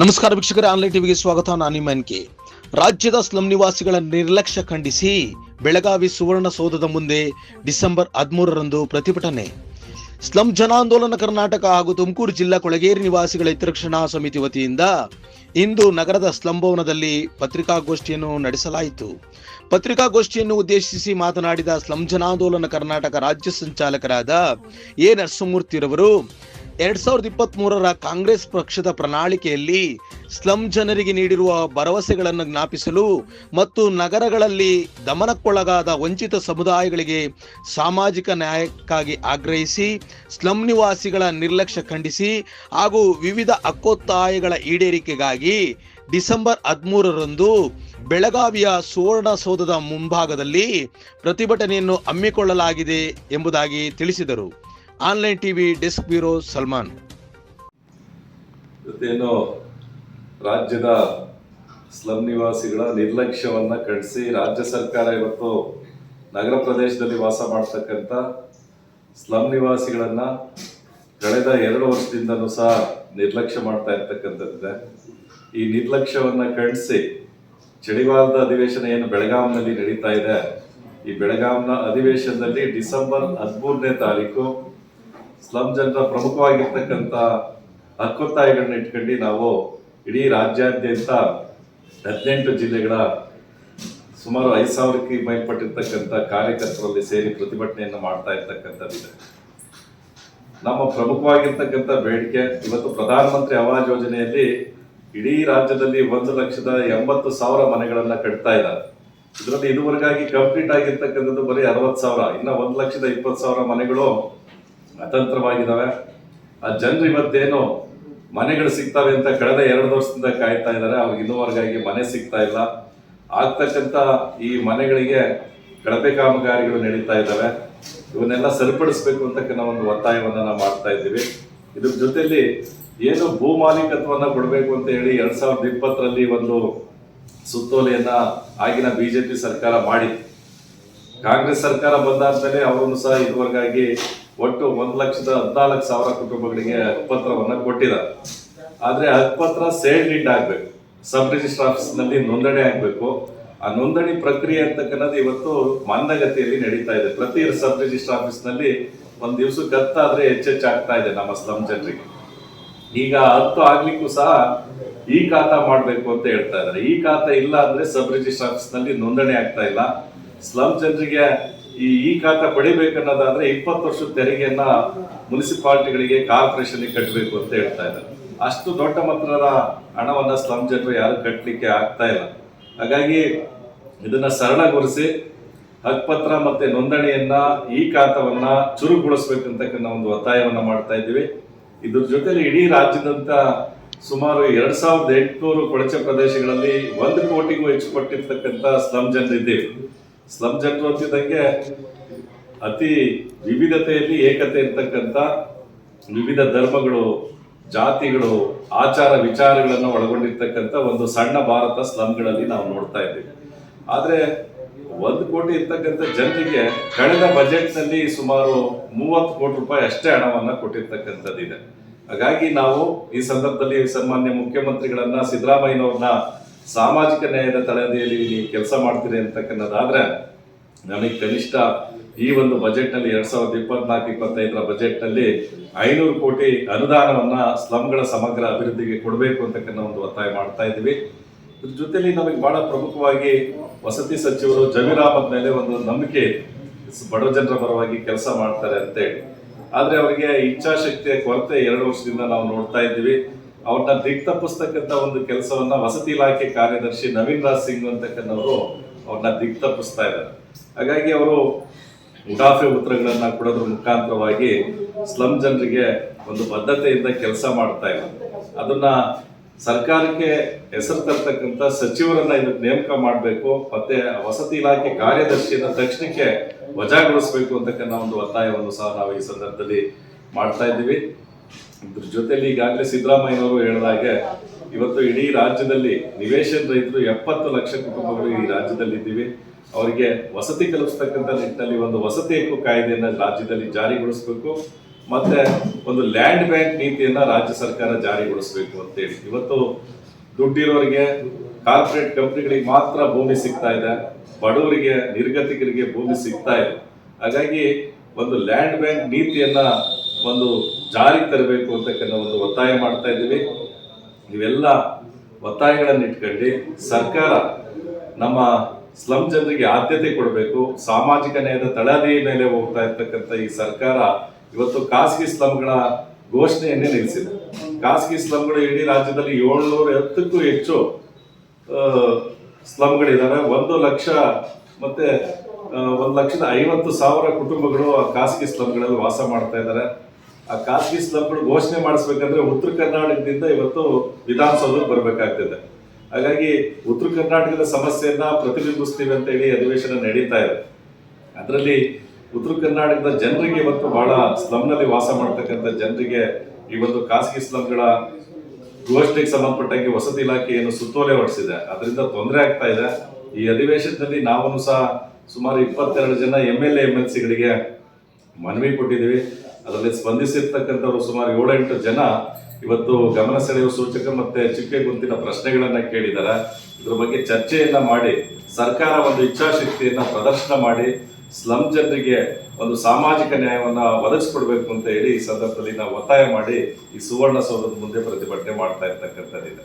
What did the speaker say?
ನಮಸ್ಕಾರ ವೀಕ್ಷಕರೇ, ಆನ್ಲೈನ್ ಟಿವಿಗೆ ಸ್ವಾಗತ. ನಾನು ನಿಮ್ಮ ಎನ್ ಕೆ. ರಾಜ್ಯದ ಸ್ಲಂ ನಿವಾಸಿಗಳ ನಿರ್ಲಕ್ಷ್ಯ ಖಂಡಿಸಿ ಬೆಳಗಾವಿ ಸುವರ್ಣಸೌಧದ ಮುಂದೆ ಡಿಸೆಂಬರ್ ಹದಿಮೂರರಂದು ಪ್ರತಿಭಟನೆ. ಸ್ಲಂ ಜನಾಂದೋಲನ ಕರ್ನಾಟಕ ಹಾಗೂ ತುಮಕೂರು ಜಿಲ್ಲಾ ಕೊಳಗೇರಿ ನಿವಾಸಿಗಳ ಹಿತರಕ್ಷಣಾ ಸಮಿತಿ ವತಿಯಿಂದ ಇಂದು ನಗರದ ಸ್ಲಂ ಭವನದಲ್ಲಿ ಪತ್ರಿಕಾಗೋಷ್ಠಿಯನ್ನು ನಡೆಸಲಾಯಿತು. ಪತ್ರಿಕಾಗೋಷ್ಠಿಯನ್ನು ಉದ್ದೇಶಿಸಿ ಮಾತನಾಡಿದ ಸ್ಲಂ ಜನಾಂದೋಲನ ಕರ್ನಾಟಕ ರಾಜ್ಯ ಸಂಚಾಲಕರಾದ ಎ ನರಸಿಂಹಮೂರ್ತಿರವರು ಎರಡ್ ಸಾವಿರದ ಇಪ್ಪತ್ತ್ ಮೂರರ ಕಾಂಗ್ರೆಸ್ ಪಕ್ಷದ ಪ್ರಣಾಳಿಕೆಯಲ್ಲಿ ಸ್ಲಂ ಜನರಿಗೆ ನೀಡಿರುವ ಭರವಸೆಗಳನ್ನು ಜ್ಞಾಪಿಸಲು ಮತ್ತು ನಗರಗಳಲ್ಲಿ ದಮನಕ್ಕೊಳಗಾದ ವಂಚಿತ ಸಮುದಾಯಗಳಿಗೆ ಸಾಮಾಜಿಕ ನ್ಯಾಯಕ್ಕಾಗಿ ಆಗ್ರಹಿಸಿ, ಸ್ಲಂ ನಿವಾಸಿಗಳ ನಿರ್ಲಕ್ಷ್ಯ ಖಂಡಿಸಿ ಹಾಗೂ ವಿವಿಧ ಹಕ್ಕೊತ್ತಾಯಗಳ ಈಡೇರಿಕೆಗಾಗಿ ಡಿಸೆಂಬರ್ ಹದಿಮೂರರಂದು ಬೆಳಗಾವಿಯ ಸುವರ್ಣಸೌಧದ ಮುಂಭಾಗದಲ್ಲಿ ಪ್ರತಿಭಟನೆಯನ್ನು ಹಮ್ಮಿಕೊಳ್ಳಲಾಗಿದೆ ಎಂಬುದಾಗಿ ತಿಳಿಸಿದರು. Online TV desk bureau Salman. ರಾಜ್ಯದ ಸ್ಲಂ ನಿವಾಸಿಗಳ ನಿರ್ಲಕ್ಷ್ಯವನ್ನ ಖಂಡಿಸಿ ರಾಜ್ಯ ಸರ್ಕಾರ ಇವತ್ತು ನಗರ ಪ್ರದೇಶದಲ್ಲಿ ವಾಸ ಮಾಡ್ತಕ್ಕಂಥ ಸ್ಲಂ ನಿವಾಸಿಗಳನ್ನ ಕಳೆದ ಎರಡು ವರ್ಷದಿಂದಲೂ ಸಹ ನಿರ್ಲಕ್ಷ್ಯ ಮಾಡ್ತಾ ಇರ್ತಕ್ಕಂಥದ್ದಿದೆ. ಈ ನಿರ್ಲಕ್ಷ್ಯವನ್ನ ಖಂಡಿಸಿ ಚಳಿಗಾಲದ ಅಧಿವೇಶನ ಏನು ಬೆಳಗಾವಿನಲ್ಲಿ ನಡೀತಾ ಇದೆ. ಈ ಬೆಳಗಾವಿನ ಅಧಿವೇಶನದಲ್ಲಿ ಡಿಸೆಂಬರ್ ಹದಿಮೂರನೇ ತಾರೀಕು ಸ್ಲಂ ಜನರ ಪ್ರಮುಖವಾಗಿರ್ತಕ್ಕಂಥ ಹಕ್ಕೊತ್ತಾಯಗಳನ್ನ ಇಟ್ಕೊಂಡು ನಾವು ಇಡೀ ರಾಜ್ಯಾದ್ಯಂತ ಹದಿನೆಂಟು ಜಿಲ್ಲೆಗಳ ಸುಮಾರು ಐದು ಸಾವಿರಕ್ಕೆ ಮೇಲ್ಪಟ್ಟಿರ್ತಕ್ಕಂಥ ಕಾರ್ಯಕರ್ತರಲ್ಲಿ ಸೇರಿ ಪ್ರತಿಭಟನೆಯನ್ನು ಮಾಡ್ತಾ ಇರ್ತಕ್ಕಂಥದ್ದಿದೆ. ನಮ್ಮ ಪ್ರಮುಖವಾಗಿರ್ತಕ್ಕಂಥ ಬೇಡಿಕೆ, ಇವತ್ತು ಪ್ರಧಾನಮಂತ್ರಿ ಆವಾಸ್ ಯೋಜನೆಯಲ್ಲಿ ಇಡೀ ರಾಜ್ಯದಲ್ಲಿ ಒಂದು ಲಕ್ಷದ ಎಂಬತ್ತು ಸಾವಿರ ಮನೆಗಳನ್ನ ಕಟ್ತಾ ಇದ್ದಾರೆ. ಇದರಲ್ಲಿ ಇದುವರೆಗಾಗಿ ಕಂಪ್ಲೀಟ್ ಆಗಿರ್ತಕ್ಕಂಥದ್ದು ಬರೀ ಅರವತ್ತು ಸಾವಿರ, ಇನ್ನ ಒಂದು ಲಕ್ಷದ ಇಪ್ಪತ್ತು ಸಾವಿರ ಮನೆಗಳು ಅತಂತ್ರವಾಗಿದ್ದಾವೆ. ಆ ಜನರು ಇವತ್ತೇನು ಮನೆಗಳು ಸಿಗ್ತವೆ ಅಂತ ಕಳೆದ ಎರಡು ವರ್ಷದಿಂದ ಕಾಯ್ತಾ ಇದ್ದಾರೆ. ಅವ್ರಿಗೆ ಇನ್ನೂವರೆಗಾಗಿ ಮನೆ ಸಿಗ್ತಾ ಇಲ್ಲ. ಆಗ್ತಕ್ಕಂಥ ಈ ಮನೆಗಳಿಗೆ ಕಳಪೆ ಕಾಮಗಾರಿಗಳು ನಡೀತಾ ಇದ್ದಾವೆ. ಇವನ್ನೆಲ್ಲ ಸರಿಪಡಿಸ್ಬೇಕು ಅಂತಕ್ಕಂಥ ಒಂದು ಒತ್ತಾಯವನ್ನು ನಾವು ಮಾಡ್ತಾ ಇದ್ದೀವಿ. ಇದ್ರ ಜೊತೆಯಲ್ಲಿ ಏನು ಭೂ ಮಾಲೀಕತ್ವವನ್ನು ಕೊಡಬೇಕು ಅಂತ ಹೇಳಿ ಎರಡ್ ಸಾವಿರದ ಇಪ್ಪತ್ತರಲ್ಲಿ ಒಂದು ಸುತ್ತೋಲೆಯನ್ನ ಆಗಿನ ಬಿಜೆಪಿ ಸರ್ಕಾರ ಮಾಡಿ ಕಾಂಗ್ರೆಸ್ ಸರ್ಕಾರ ಬಂದಾದ್ಮೇಲೆ ಅವರನ್ನು ಸಹ ಇದುವರೆಗಾಗಿ ಒಟ್ಟು ಒಂದು ಲಕ್ಷದ ಹದಿನಾಲ್ಕು ಸಾವಿರ ಕುಟುಂಬಗಳಿಗೆ ಹಕ್ಪತ್ರವನ್ನ ಕೊಟ್ಟಿದ್ದಾರೆ. ಆದ್ರೆ ಹಕ್ಕುಪತ್ರ ಸೇಲ್ ಡೀಡ್ ಆಗ್ಬೇಕು. ಸಬ್ ರಿಜಿಸ್ಟರ್ ಆಫೀಸ್ನಲ್ಲಿ ನೋಂದಣಿ ಆಗ್ಬೇಕು. ಆ ನೋಂದಣಿ ಪ್ರಕ್ರಿಯೆ ಅಂತಕ್ಕಂಥದ್ದು ಇವತ್ತು ಮಂದಗತಿಯಲ್ಲಿ ನಡೀತಾ ಇದೆ. ಪ್ರತಿ ಸಬ್ ರಿಜಿಸ್ಟರ್ ಆಫೀಸ್ನಲ್ಲಿ ಒಂದ್ ದಿವಸಕ್ಕೆ ಗತ್ತಾದ್ರೆ ಹೆಚ್ಚೆಚ್ಚಾಗ್ತಾ ಇದೆ ನಮ್ಮ ಸ್ಲಂ ಜನರಿಗೆ. ಈಗ ಹತ್ತು ಆಗ್ಲಿಕ್ಕೂ ಸಹ ಈ ಖಾತಾ ಮಾಡ್ಬೇಕು ಅಂತ ಹೇಳ್ತಾ ಇದ್ದಾರೆ. ಈ ಖಾತಾ ಇಲ್ಲ ಅಂದ್ರೆ ಸಬ್ ರಿಜಿಸ್ಟರ್ ಆಫೀಸ್ನಲ್ಲಿ ನೋಂದಣಿ ಆಗ್ತಾ ಇಲ್ಲ. ಸ್ಲಂ ಜನರಿಗೆ ಈ ಈ ಖಾತಾ ಪಡಿಬೇಕನ್ನೋದಾದ್ರೆ ಇಪ್ಪತ್ತು ವರ್ಷದ ತೆರಿಗೆಯನ್ನ ಮುನ್ಸಿಪಾಲ್ಟಿಗಳಿಗೆ ಕಾರ್ಪೊರೇಷನ್ ಕಟ್ಟಬೇಕು ಅಂತ ಹೇಳ್ತಾ ಇದ್ದಾರೆ. ಅಷ್ಟು ದೊಡ್ಡ ಮೊತ್ತದ ಹಣವನ್ನ ಸ್ಲಂ ಜನರು ಯಾರು ಕಟ್ಟಲಿಕ್ಕೆ ಆಗ್ತಾ ಇಲ್ಲ. ಹಾಗಾಗಿ ಇದನ್ನ ಸರಳಗೊಳಿಸಿ ಹಕ್ಪತ್ರ ಮತ್ತೆ ನೋಂದಣಿಯನ್ನ ಈ ಖಾತವನ್ನ ಚುರುಕುಗೊಳಿಸ್ಬೇಕಂತಕ್ಕಂಥ ಒಂದು ಒತ್ತಾಯವನ್ನ ಮಾಡ್ತಾ ಇದ್ದೀವಿ. ಇದ್ರ ಜೊತೆಲಿ ಇಡೀ ರಾಜ್ಯದಂತ ಸುಮಾರು ಎರಡ್ ಸಾವಿರದ ಎಂಟುನೂರು ಕೊಳಚೆ ಪ್ರದೇಶಗಳಲ್ಲಿ ಒಂದು ಕೋಟಿಗೂ ಹೆಚ್ಚು ಕೊಟ್ಟಿರ್ತಕ್ಕಂಥ ಸ್ಲಂ ಜನರಿದ್ದೀವಿ. ಸ್ಲಂ ಜನರು ಅಂತಿದ್ದಂಗೆ ಅತಿ ವಿವಿಧತೆಯಲ್ಲಿ ಏಕತೆ ಇರ್ತಕ್ಕಂಥ ವಿವಿಧ ಧರ್ಮಗಳು, ಜಾತಿಗಳು, ಆಚಾರ ವಿಚಾರಗಳನ್ನು ಒಳಗೊಂಡಿರ್ತಕ್ಕಂಥ ಒಂದು ಸಣ್ಣ ಭಾರತ ಸ್ಲಂಗಳಲ್ಲಿ ನಾವು ನೋಡ್ತಾ ಇದ್ದೀವಿ. ಆದ್ರೆ ಒಂದು ಕೋಟಿ ಇರ್ತಕ್ಕಂಥ ಜನರಿಗೆ ಕಳೆದ ಬಜೆಟ್ನಲ್ಲಿ ಸುಮಾರು ಮೂವತ್ತು ಕೋಟಿ ರೂಪಾಯಿ ಅಷ್ಟೇ ಹಣವನ್ನು ಕೊಟ್ಟಿರ್ತಕ್ಕಂಥದ್ದಿದೆ. ಹಾಗಾಗಿ ನಾವು ಈ ಸಂದರ್ಭದಲ್ಲಿ ಸನ್ಮಾನ್ಯ ಮುಖ್ಯಮಂತ್ರಿಗಳನ್ನ ಸಿದ್ದರಾಮಯ್ಯನವ್ರನ್ನ ಸಾಮಾಜಿಕ ನ್ಯಾಯದ ತಳಹದಿಯಲ್ಲಿ ನೀವು ಕೆಲಸ ಮಾಡ್ತೀರಿ ಅಂತಕ್ಕಂಥದ್ದಾದ್ರೆ ನಮಗೆ ಕನಿಷ್ಠ ಈ ಒಂದು ಬಜೆಟ್ನಲ್ಲಿ ಎರಡ್ ಸಾವಿರದ ಇಪ್ಪತ್ನಾಲ್ಕು, ಇಪ್ಪತ್ತೈದರ ಬಜೆಟ್ನಲ್ಲಿ ಐನೂರು ಕೋಟಿ ಅನುದಾನವನ್ನ ಸ್ಲಮ್ಗಳ ಸಮಗ್ರ ಅಭಿವೃದ್ಧಿಗೆ ಕೊಡಬೇಕು ಅಂತಕ್ಕಂಥ ಒಂದು ಒತ್ತಾಯ ಮಾಡ್ತಾ ಇದ್ದೀವಿ ಇದ್ರ ಜೊತೆಯಲ್ಲಿ ನಮಗೆ ಬಹಳ ಪ್ರಮುಖವಾಗಿ ವಸತಿ ಸಚಿವರು ಜಮೀರ್ ಮೇಲೆ ಒಂದು ನಂಬಿಕೆ. ಬಡ ಜನರ ಪರವಾಗಿ ಕೆಲಸ ಮಾಡ್ತಾರೆ ಅಂತೇಳಿ ಆದರೆ ಅವರಿಗೆ ಇಚ್ಛಾಶಕ್ತಿಯ ಕೊರತೆ ಎರಡು ವರ್ಷದಿಂದ ನಾವು ನೋಡ್ತಾ ಇದ್ದೀವಿ ಅವ್ರನ್ನ ದಿಕ್ತಪ್ಪಿಸ್ತಕ್ಕಂಥ ಒಂದು ಕೆಲಸವನ್ನ ವಸತಿ ಇಲಾಖೆ ಕಾರ್ಯದರ್ಶಿ ನವೀನ್ ರಾಜ್ ಸಿಂಗ್ ಅಂತಕ್ಕಂಥವ್ರು ಅವ್ರನ್ನ ದಿಕ್ತಪ್ಪಿಸ್ತಾ ಇದ್ದಾರೆ. ಹಾಗಾಗಿ ಅವರು ಉಡಾಫೆ ಉತ್ತರಗಳನ್ನ ಕೊಡೋದ್ರ ಮುಖಾಂತರವಾಗಿ ಸ್ಲಂ ಜನರಿಗೆ ಒಂದು ಬದ್ಧತೆಯಿಂದ ಕೆಲಸ ಮಾಡ್ತಾ ಇಲ್ಲ ಅದನ್ನ ಸರ್ಕಾರಕ್ಕೆ ಹೆಸರು ತರ್ತಕ್ಕಂಥ ಸಚಿವರನ್ನ ಇದಕ್ಕೆ ನೇಮಕ ಮಾಡಬೇಕು, ಮತ್ತೆ ವಸತಿ ಇಲಾಖೆ ಕಾರ್ಯದರ್ಶಿಯನ್ನ ತಕ್ಷಣಕ್ಕೆ ವಜಾಗೊಳಿಸಬೇಕು ಅಂತಕ್ಕಂಥ ಒಂದು ಒತ್ತಾಯವನ್ನು ಸಹ ನಾವು ಈ ಸಂದರ್ಭದಲ್ಲಿ ಮಾಡ್ತಾ ಇದ್ದೀವಿ. ಇದ್ರ ಜೊತೆಲಿ ಈಗಾಗಲೇ ಸಿದ್ದರಾಮಯ್ಯನವರು ಹೇಳಿದಾಗೆ ಇವತ್ತು ಇಡೀ ರಾಜ್ಯದಲ್ಲಿ ನಿವೇಶನ ರೈತರು ಎಪ್ಪತ್ತು ಲಕ್ಷ ಕುಟುಂಬಗಳು ಈ ರಾಜ್ಯದಲ್ಲಿ ಇದ್ದೀವಿ ಅವರಿಗೆ ವಸತಿ ಕಲ್ಪಿಸ್ತಕ್ಕಂಥ ನಿಟ್ಟಿನಲ್ಲಿ ಒಂದು ವಸತಿ ಹಕ್ಕು ಕಾಯ್ದೆಯನ್ನು ರಾಜ್ಯದಲ್ಲಿ ಜಾರಿಗೊಳಿಸಬೇಕು. ಮತ್ತೆ ಒಂದು ಲ್ಯಾಂಡ್ ಬ್ಯಾಂಕ್ ನೀತಿಯನ್ನ ರಾಜ್ಯ ಸರ್ಕಾರ ಜಾರಿಗೊಳಿಸಬೇಕು ಅಂತೇಳಿ. ಇವತ್ತು ದುಡ್ಡಿರೋರಿಗೆ ಕಾರ್ಪೊರೇಟ್ ಕಂಪ್ನಿಗಳಿಗೆ ಮಾತ್ರ ಭೂಮಿ ಸಿಗ್ತಾ ಇದೆ. ಬಡವರಿಗೆ, ನಿರ್ಗತಿಕರಿಗೆ ಭೂಮಿ ಸಿಗ್ತಾ ಇದೆ. ಹಾಗಾಗಿ ಒಂದು ಲ್ಯಾಂಡ್ ಬ್ಯಾಂಕ್ ನೀತಿಯನ್ನ ಒಂದು ಜಾರಿಗೆ ತರಬೇಕು ಅಂತಕ್ಕಂಥ ಒಂದು ಒತ್ತಾಯ ಮಾಡ್ತಾ ಇದ್ದೀವಿ. ಇವೆಲ್ಲ ಒತ್ತಾಯಗಳನ್ನು ಇಟ್ಕೊಂಡು ಸರ್ಕಾರ ನಮ್ಮ ಸ್ಲಮ್ ಜನರಿಗೆ ಆದ್ಯತೆ ಕೊಡಬೇಕು. ಸಾಮಾಜಿಕ ನ್ಯಾಯದ ತಳಹದಿ ಮೇಲೆ ಹೋಗ್ತಾ ಇರ್ತಕ್ಕಂಥ ಈ ಸರ್ಕಾರ ಇವತ್ತು ಖಾಸಗಿ ಸ್ಲಮ್ಗಳ ಘೋಷಣೆಯನ್ನೇ ನಿಲ್ಲಿಸಿದೆ. ಖಾಸಗಿ ಸ್ಲಮ್ಗಳು ಇಡೀ ರಾಜ್ಯದಲ್ಲಿ ಏಳ್ನೂರ ಹತ್ತಕ್ಕೂ ಹೆಚ್ಚು ಸ್ಲಮ್ಗಳಿದ್ದಾವೆ ಒಂದು ಲಕ್ಷ ಮತ್ತೆ ಒಂದು ಲಕ್ಷದ ಐವತ್ತು ಸಾವಿರ ಕುಟುಂಬಗಳು ಖಾಸಗಿ ಸ್ಲಮ್ಗಳಲ್ಲಿ ವಾಸ ಮಾಡ್ತಾ ಇದ್ದಾರೆ ಆ ಖಾಸಗಿ ಸ್ಲಂಗಳು ಘೋಷಣೆ ಮಾಡಿಸ್ಬೇಕಂದ್ರೆ ಉತ್ತರ ಕರ್ನಾಟಕದಿಂದ ಇವತ್ತು ವಿಧಾನಸೌಧಕ್ಕೆ ಬರಬೇಕಾಗ್ತದೆ. ಹಾಗಾಗಿ ಉತ್ತರ ಕರ್ನಾಟಕದ ಸಮಸ್ಯೆಯನ್ನ ಪ್ರತಿಬಿಂಬಿಸ್ತೀವಿ ಅಂತ ಹೇಳಿ ಅಧಿವೇಶನ ನಡೀತಾ ಇದೆ. ಅದರಲ್ಲಿ ಉತ್ತರ ಕರ್ನಾಟಕದ ಜನರಿಗೆ ಇವತ್ತು ಬಹಳ ಸ್ಲಂನಲ್ಲಿ ವಾಸ ಮಾಡ್ತಕ್ಕಂಥ ಜನರಿಗೆ ಈ ಒಂದು ಖಾಸಗಿ ಸ್ಲಮ್ಗಳ ಘೋಷಣೆಗೆ ಸಂಬಂಧಪಟ್ಟಂಗೆ ವಸತಿ ಇಲಾಖೆ ಏನು ಸುತ್ತೋಲೆ ಹೊಡಿಸಿದೆ ಅದರಿಂದ ತೊಂದರೆ ಆಗ್ತಾ ಇದೆ. ಈ ಅಧಿವೇಶನದಲ್ಲಿ ನಾವು ಸಹ ಸುಮಾರು ಇಪ್ಪತ್ತೆರಡು ಜನ ಎಂ ಎಲ್ ಎಂ ಎಲ್ ಸಿಗಳಿಗೆ ಮನವಿ ಕೊಟ್ಟಿದ್ದೀವಿ. ಅದರಲ್ಲಿ ಸ್ಪಂದಿಸಿರ್ತಕ್ಕಂಥವ್ರು ಸುಮಾರು ಏಳೆಂಟು ಜನ ಇವತ್ತು ಗಮನ ಸೆಳೆಯುವ ಸೂಚಕ ಮತ್ತೆ ಚುಕ್ಕೆ ಗುಂತಿನ ಪ್ರಶ್ನೆಗಳನ್ನ ಕೇಳಿದ್ದಾರೆ. ಇದ್ರ ಬಗ್ಗೆ ಚರ್ಚೆಯನ್ನ ಮಾಡಿ, ಸರ್ಕಾರ ಒಂದು ಇಚ್ಛಾಶಕ್ತಿಯನ್ನ ಪ್ರದರ್ಶನ ಮಾಡಿ, ಸ್ಲಂ ಜನರಿಗೆ ಒಂದು ಸಾಮಾಜಿಕ ನ್ಯಾಯವನ್ನ ಒದಗಿಸ್ಕೊಡ್ಬೇಕು ಅಂತ ಹೇಳಿ ಈ ಸಂದರ್ಭದಲ್ಲಿ ನಾವು ಒತ್ತಾಯ ಮಾಡಿ ಈ ಸುವರ್ಣ ಸೌಧದ ಮುಂದೆ ಪ್ರತಿಭಟನೆ ಮಾಡ್ತಾ ಇರ್ತಕ್ಕಂಥದ್ದಿದೆ.